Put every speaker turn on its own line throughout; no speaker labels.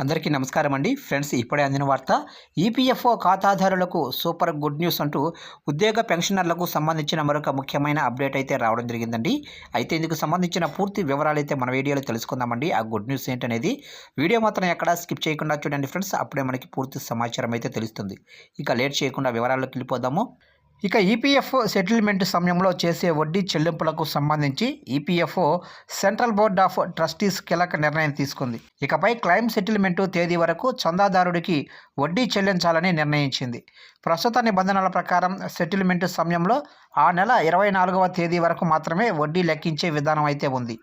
అందరికీ నమస్కారం అండి. ఫ్రెండ్స్ ఇప్పుడే అందిన వార్త ఈపీఎఫ్ఓ ఖాతాదారులకు సూపర్ గుడ్ న్యూస్ అంటూ ఉద్యోగ పెన్షనర్లకు సంబంధించిన మరొక ముఖ్యమైన అప్డేట్ అయితే రావడం జరిగిందండి. అయితే ఇందుకు సంబంధించిన పూర్తి వివరాలు అయితే మన వీడియోలో తెలుసుకుందామండి. ఆ గుడ్ న్యూస్ ఏంటనేది వీడియో మాత్రం ఎక్కడా స్కిప్ చేయకుండా చూడండి ఫ్రెండ్స్. అప్పుడే మనకి పూర్తి సమాచారం అయితే తెలుస్తుంది. ఇక లేట్ చేయకుండా వివరాల్లోకి వెళ్ళిపోదాము. ఇక ఈపీఎఫ్ సెటిల్మెంట్ సమయంలో చేసే వడ్డీ చెల్లింపులకు సంబంధించి EPFO central board of trustees కీలక నిర్ణయం తీసుకుంది. ఇకపై క్లైమ్ సెటిల్మెంట్ తేదీ వరకు చందాదారుడికి వడ్డీ చెల్లించాలని నిర్ణయించింది. ప్రస్తుత నిబంధనల ప్రకారం సెటిల్మెంట్ సమయంలో ఆ నెల ఇరవై నాలుగవ తేదీ వరకు మాత్రమే వడ్డీ లెక్కించే విధానం అయితే ఉంది.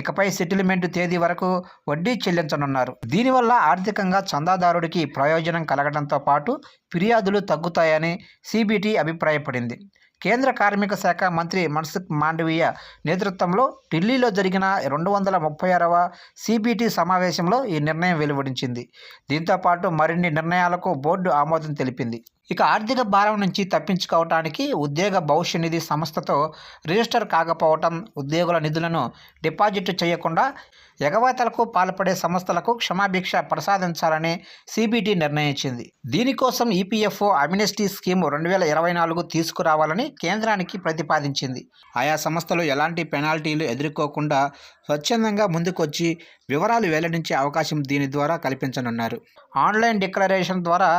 ఇకపై సెటిల్మెంట్ తేదీ వరకు వడ్డీ చెల్లించనున్నారు. దీనివల్ల ఆర్థికంగా చందాదారుడికి ప్రయోజనం కలగడంతో పాటు ఫిర్యాదులు తగ్గుతాయని సిబిటి అభిప్రాయపడింది కేంద్ర కార్మిక శాఖ మంత్రి మన్సుఖ్ మాండవీయ నేతృత్వంలో ఢిల్లీలో జరిగిన రెండు వందల ముప్పై ఆరవ సిబిటి సమావేశంలో ఈ నిర్ణయం వెలువడించింది. దీంతో పాటు మరిన్ని నిర్ణయాలకు బోర్డు ఆమోదం తెలిపింది. ఇక ఆర్థిక భారం నుంచి తప్పించుకోవటానికి ఉద్యోగ భవిష్య నిధి సంస్థతో రిజిస్టర్ కాకపోవటం ఉద్యోగుల నిధులను డిపాజిట్ చేయకుండా ఎగవేతలకు పాల్పడే సంస్థలకు క్షమాభిక్ష ప్రసాదించాలని సిబిటి నిర్ణయించింది. దీనికోసం ఈపీఎఫ్ఓ అమ్యూనిస్టీ స్కీమ్ రెండు వేల ఇరవై నాలుగు తీసుకురావాలని కేంద్రానికి ప్రతిపాదించింది. ఆయా సంస్థలు ఎలాంటి పెనాల్టీలు ఎదుర్కోకుండా స్వచ్ఛందంగా ముందుకొచ్చి వివరాలు వెల్లడించే అవకాశం దీని ద్వారా కల్పించనున్నారు. ఆన్లైన్ డిక్లరేషన్ ద్వారా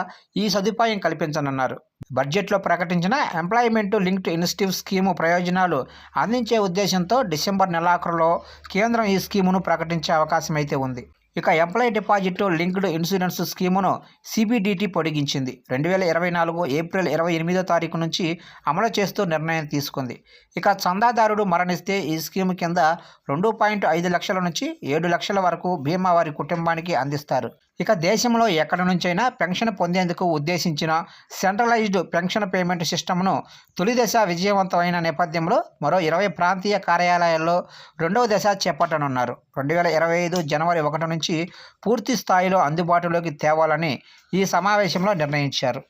ఈ సదుపాయం కల్పించ చేస్తానన్నారు. బడ్జెట్లో ప్రకటించిన ఎంప్లాయ్మెంట్ లింక్డ్ ఇన్సెంటివ్ స్కీము ప్రయోజనాలు అందించే ఉద్దేశంతో డిసెంబర్ నెలాఖరులో కేంద్రం ఈ స్కీమును ప్రకటించే అవకాశం అయితే ఉంది. ఇక ఎంప్లాయీ డిపాజిట్ లింక్డ్ ఇన్సూరెన్స్ స్కీమును సిబిడిటి పొడిగించింది. రెండు వేల ఇరవై నాలుగు ఏప్రిల్ ఇరవై ఎనిమిదో తారీఖు నుంచి అమలు చేస్తూ నిర్ణయం తీసుకుంది. ఇక చందాదారుడు మరణిస్తే ఈ స్కీమ్ కింద రెండు పాయింట్ ఐదు లక్షల నుంచి ఏడు లక్షల వరకు బీమా వారి కుటుంబానికి అందిస్తారు. ఇక దేశంలో ఎక్కడి నుంచైనా పెన్షన్ పొందేందుకు ఉద్దేశించిన సెంట్రలైజ్డ్ పెన్షన్ పేమెంట్ సిస్టమ్ను తొలి దశ విజయవంతమైన నేపథ్యంలో మరో ఇరవై ప్రాంతీయ కార్యాలయాల్లో రెండవ దశ చేపట్టనున్నారు. రెండు వేల ఇరవై ఐదు జనవరి ఒకటి నుంచి పూర్తి స్థాయిలో అందుబాటులోకి తేవాలని ఈ సమావేశంలో నిర్ణయించారు.